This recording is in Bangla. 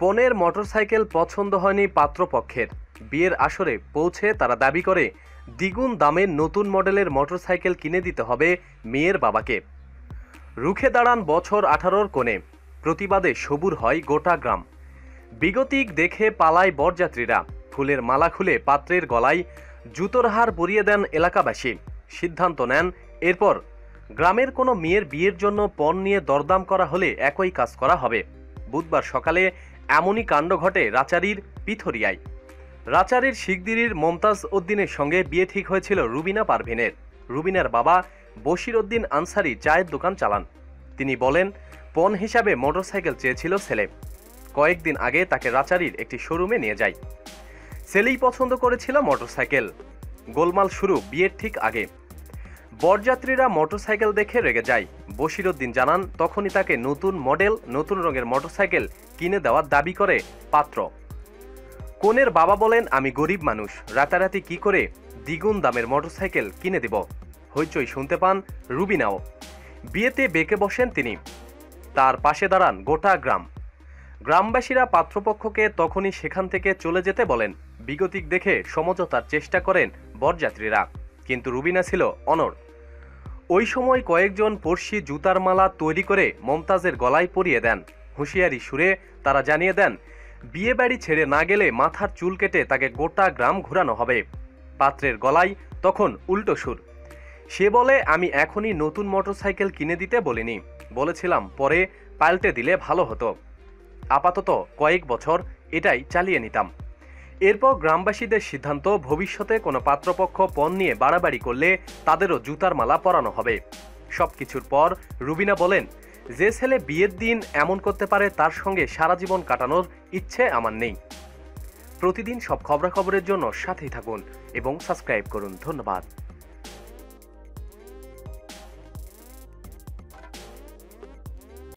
পনেরো মোটরসাইকেল পছন্দ হয়নি পাত্রপক্ষের। বিয়ের আসরে পৌঁছে তারা দাবি করে, দ্বিগুণ দামের নতুন মডেলের মোটরসাইকেল কিনে দিতে হবে মেয়ের বাবাকে। রুখে দাঁড়ান বছর আঠারোর কোণে, প্রতিবাদে সবুর হয় গোটা গ্রাম। বিগতিক দেখে পালায় বরযাত্রীরা, ফুলের মালা খুলে পাত্রের গলায় জুতোর হার পরিয়ে দেন এলাকাবাসী, সিদ্ধান্ত নেন এরপর, গ্রামের কোনো মেয়ের বিয়ের জন্য পণ নিয়ে দরদাম করা হলে একই কাজ করা হবে। বুধবার সকালে এমনই কাণ্ড ঘটে রাচারির পিথরিয়ায়। রাচারির শিগদিরির মমতাজ উদ্দিনের সঙ্গে বিয়ে ঠিক হয়েছিল রুবিনা পারভিনের। রুবিনার বাবা বশির উদ্দিন আনসারি চায়ের দোকান চালান। তিনি বলেন, পণ হিসাবে মোটরসাইকেল চেয়েছিল ছেলে। কয়েকদিন আগে তাকে রাচারির একটি শোরুমে নিয়ে যায় ছেলেই পছন্দ করেছিল মোটরসাইকেল। গোলমাল শুরু বিয়ের ঠিক আগে। বরযাত্রীরা মোটরসাইকেল দেখে রেগে যায়। বশিরউদ্দিন জানান, তখনই তাকে নতুন মডেল, নতুন রঙের মোটরসাইকেল কিনে দেওয়ার দাবি করে পাত্র। কনের বাবা বলেন, আমি গরিব মানুষ, রাতারাতি কি করে দ্বিগুণ দামের মোটরসাইকেল কিনে দেব? হইচই শুনতে পান রুবিনাও। বিয়েতে বেঁকে বসেন তিনি। তার পাশে দাঁড়ান গোটা গ্রাম। গ্রামবাসীরা পাত্রপক্ষকে তখনই সেখান থেকে চলে যেতে বলেন। বিগতিক দেখে সমঝোতার চেষ্টা করেন বরযাত্রীরা। কিন্তু রুবিনা ছিল অনড়। ওই সময় কয়েকজন পড়শি জুতার মালা তৈরি করে মমতাজের গলায় পরিয়ে দেন। হুঁশিয়ারি সুরে তারা জানিয়ে দেন, বিয়ে বাড়ি ছেড়ে না গেলে মাথার চুল কেটে তাকে গোটা গ্রাম ঘোরানো হবে। পাত্রের গলায় তখন উল্টো সুর। সে বলে, আমি এখনই নতুন মোটরসাইকেল কিনে দিতে বলিনি। বলেছিলাম পরে পাল্টে দিলে ভালো হতো। আপাতত কয়েক বছর এটাই চালিয়ে নিতাম। এরপর গ্রামবাসীদের সিদ্ধান্ত, ভবিষ্যতে কোনো পাত্রপক্ষ পণ নিয়ে বাড়াবাড়ি করলে তাদেরও জুতার মালা পরানো হবে। সব কিছুর পর রুবিনা বলেন, যে ছেলে বিয়ের দিন এমন করতে পারে তার সঙ্গে সারা জীবন কাটানোর ইচ্ছে আমার নেই। প্রতিদিন সব খবরাখবরের জন্য সাথেই থাকুন এবং সাবস্ক্রাইব করুন। ধন্যবাদ।